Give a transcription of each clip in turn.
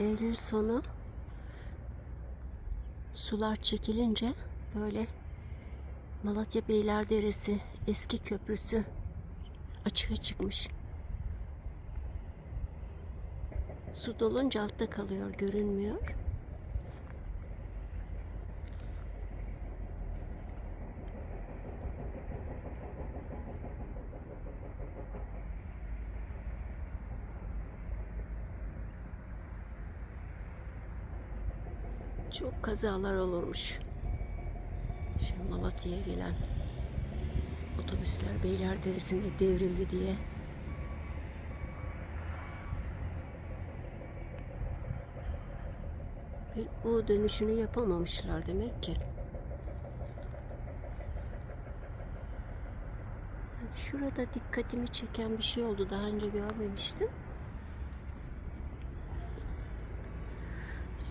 Eylül sonu sular çekilince böyle Malatya Beylerderesi eski köprüsü açığa çıkmış. Su dolunca altta kalıyor, görünmüyor. Çok kazalar olurmuş. Şimdi Malatya'ya gelen otobüsler Beylerderesi'nde devrildi diye. Bir U dönüşünü yapamamışlar demek ki. Şurada dikkatimi çeken bir şey oldu. Daha önce görmemiştim.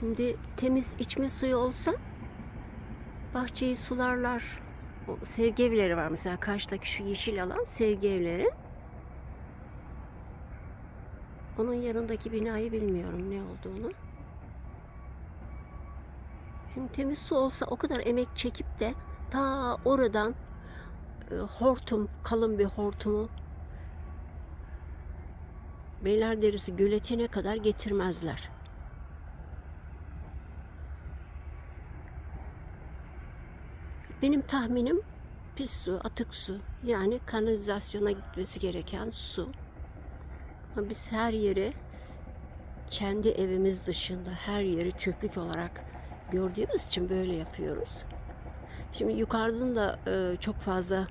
Şimdi temiz içme suyu olsa bahçeyi sularlar. O sevgi evleri var mesela karşıdaki şu yeşil alan sevgi evleri. Onun yanındaki binayı bilmiyorum ne olduğunu. Şimdi temiz su olsa o kadar emek çekip de ta oradan e, hortum, kalın bir hortumu Beylerderisi göletine kadar getirmezler. Benim tahminim pis su, atık su. Yani kanalizasyona gitmesi gereken su. Ama biz her yeri kendi evimiz dışında her yeri çöplük olarak gördüğümüz için böyle yapıyoruz. Şimdi yukarıdan da e, çok fazla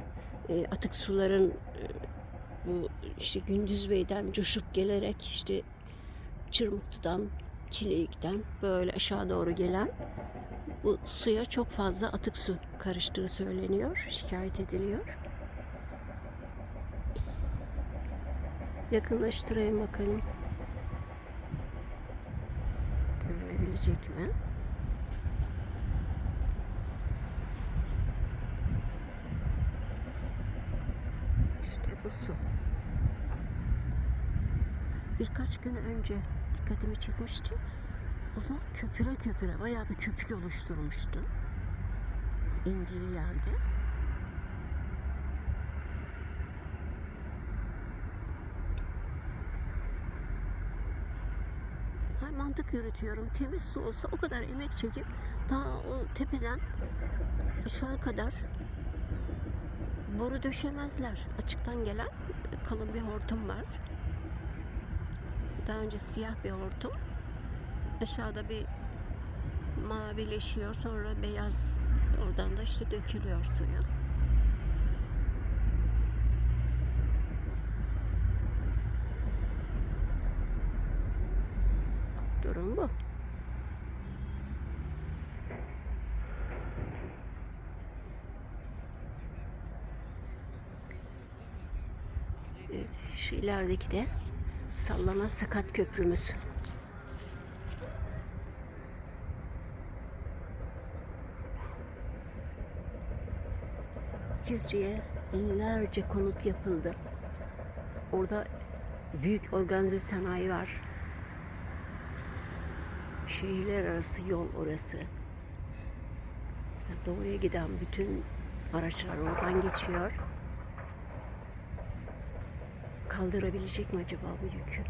e, atık suların e, bu işte Gündüz Bey'den coşup gelerek işte Çırmıklı'dan, Kileyik'ten böyle aşağı doğru gelen bu suya çok fazla atık su karıştığı söyleniyor, şikayet ediliyor. Yakınlaştırayım bakalım. Görülebilecek mi? İşte bu su. Birkaç gün önce dikkatimi çekmişti. Zaman köpüre köpüre bayağı bir köpük oluşturmuştu. indiği yerde. Hay mantık yürütüyorum. Temiz su olsa o kadar emek çekip daha o tepeden aşağı kadar boru döşemezler. Açıktan gelen kalın bir hortum var. Daha önce siyah bir hortum aşağıda bir mavileşiyor sonra beyaz oradan da işte dökülüyor suya. Durum bu. Evet, şu ilerideki de sallanan sakat köprümüz. İkizce'ye binlerce konut yapıldı. Orada büyük organize sanayi var. Şehirler arası yol orası. Doğuya giden bütün araçlar oradan geçiyor. Kaldırabilecek mi acaba bu yükü?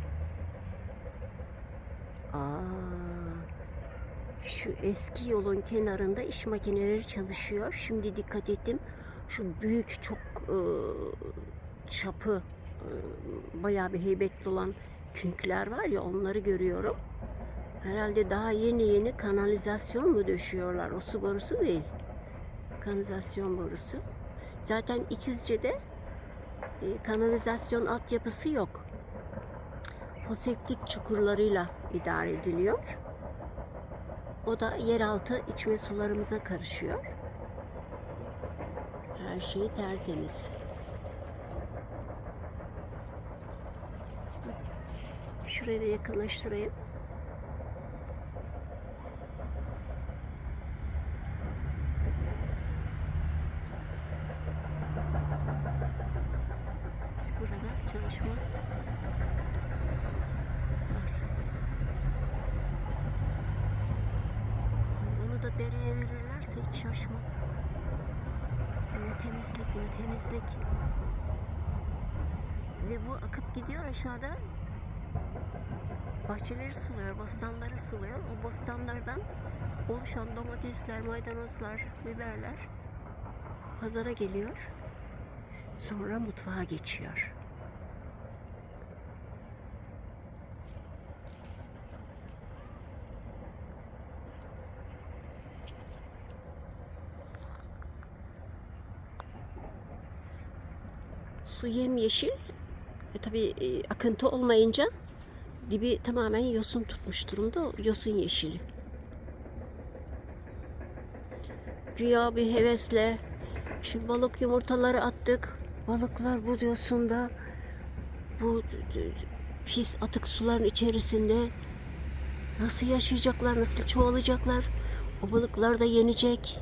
Aa, şu eski yolun kenarında iş makineleri çalışıyor. Şimdi dikkat ettim. Şu büyük çok çapı e, bayağı bir heybetli olan künkler var ya onları görüyorum. Herhalde daha yeni yeni kanalizasyon mu döşüyorlar? O su borusu değil. Kanalizasyon borusu. Zaten İkizce'de e, kanalizasyon altyapısı yok. Foseptik çukurlarıyla idare ediliyor. O da yeraltı içme sularımıza karışıyor. Her şey tertemiz. Şurayı da yakınlaştırayım. Burada çalışma var. dereye verirlerse hiç şaşmam. Böyle temizlik, böyle temizlik. Ve bu akıp gidiyor aşağıda. Bahçeleri suluyor, bostanları suluyor. O bostanlardan oluşan domatesler, maydanozlar, biberler pazara geliyor. Sonra mutfağa geçiyor. Su yemyeşil. E, tabii e, akıntı olmayınca dibi tamamen yosun tutmuş durumda. Yosun yeşili. Güya bir hevesle şimdi balık yumurtaları attık. Balıklar bu yosunda bu pis atık suların içerisinde nasıl yaşayacaklar, nasıl çoğalacaklar? O balıklar da yenecek.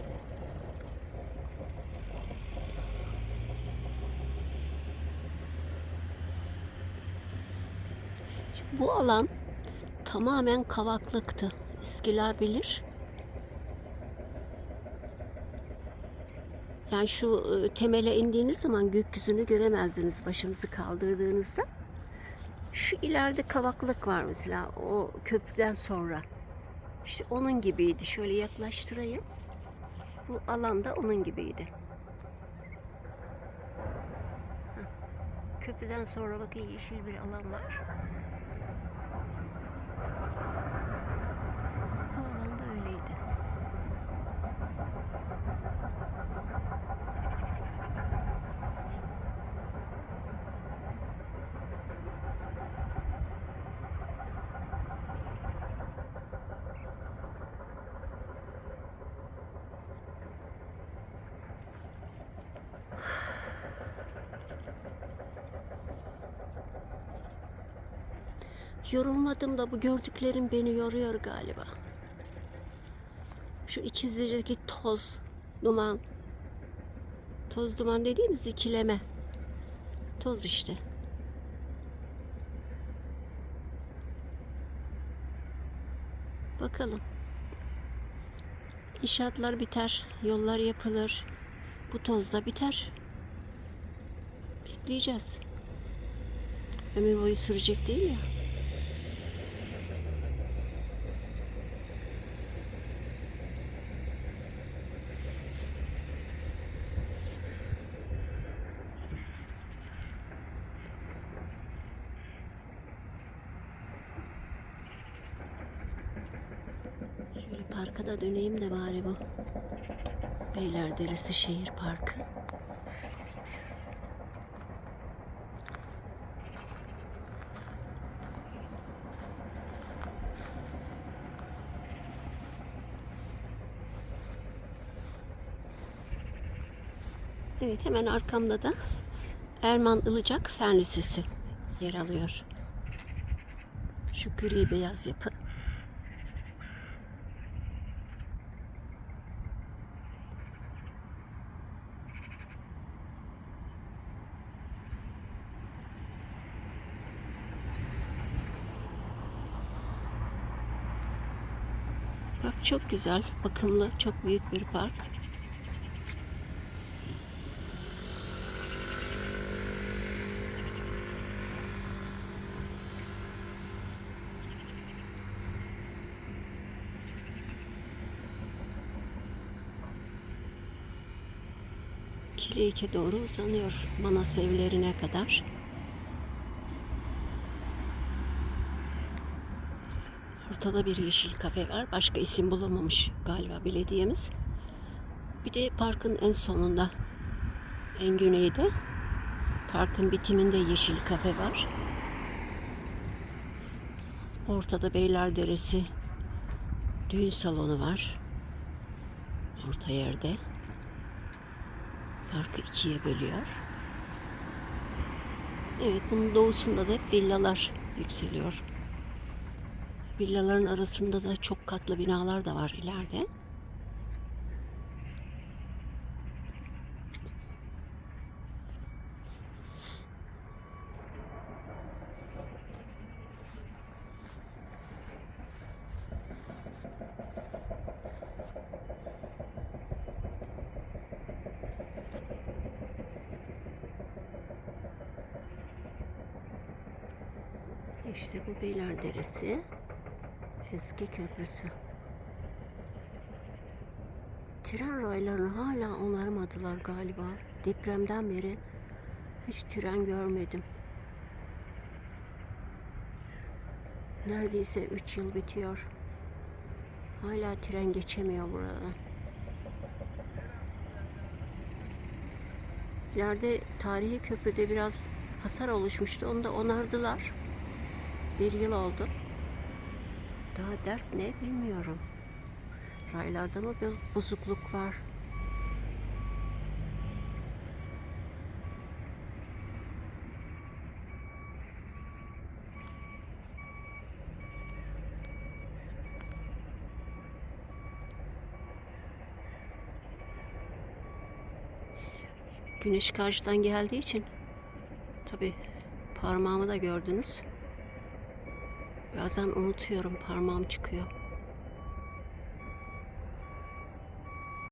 Bu alan tamamen kavaklıktı. Eskiler bilir. Yani şu e, temele indiğiniz zaman gökyüzünü göremezdiniz başınızı kaldırdığınızda. Şu ileride kavaklık var mesela o köprüden sonra. İşte onun gibiydi. Şöyle yaklaştırayım. Bu alanda onun gibiydi. Köprüden sonra bakın yeşil bir alan var. Bu alanda öyleydi. Yorulmadım da bu gördüklerim beni yoruyor galiba. Şu ikizlerdeki toz, duman. Toz duman dediğimiz ikileme. Toz işte. Bakalım. İnşaatlar biter, yollar yapılır. Bu toz da biter. Bekleyeceğiz. Ömür boyu sürecek değil ya. Şöyle parka da döneyim de bari bu. Beylerderesi Şehir Parkı. Evet hemen arkamda da Erman Ilıcak Fen Lisesi yer alıyor. Şu gri beyaz yapı. Çok güzel, bakımlı, çok büyük bir park. Kileyke doğru uzanıyor Manas evlerine kadar. Ortada bir yeşil kafe var. Başka isim bulamamış galiba belediyemiz. Bir de parkın en sonunda, en güneyde, parkın bitiminde yeşil kafe var. Ortada Beylerderesi düğün salonu var. Orta yerde. Parkı ikiye bölüyor. Evet bunun doğusunda da hep villalar yükseliyor. Villaların arasında da çok katlı binalar da var ileride. İşte bu Beyler Deresi eski köprüsü. Tren raylarını hala onarmadılar galiba. Depremden beri hiç tren görmedim. Neredeyse 3 yıl bitiyor. Hala tren geçemiyor buradan. İleride tarihi köprüde biraz hasar oluşmuştu. Onu da onardılar. Bir yıl oldu. Daha dert ne bilmiyorum. Raylarda mı bir bozukluk var? Güneş karşıdan geldiği için tabi parmağımı da gördünüz. Bazen unutuyorum parmağım çıkıyor.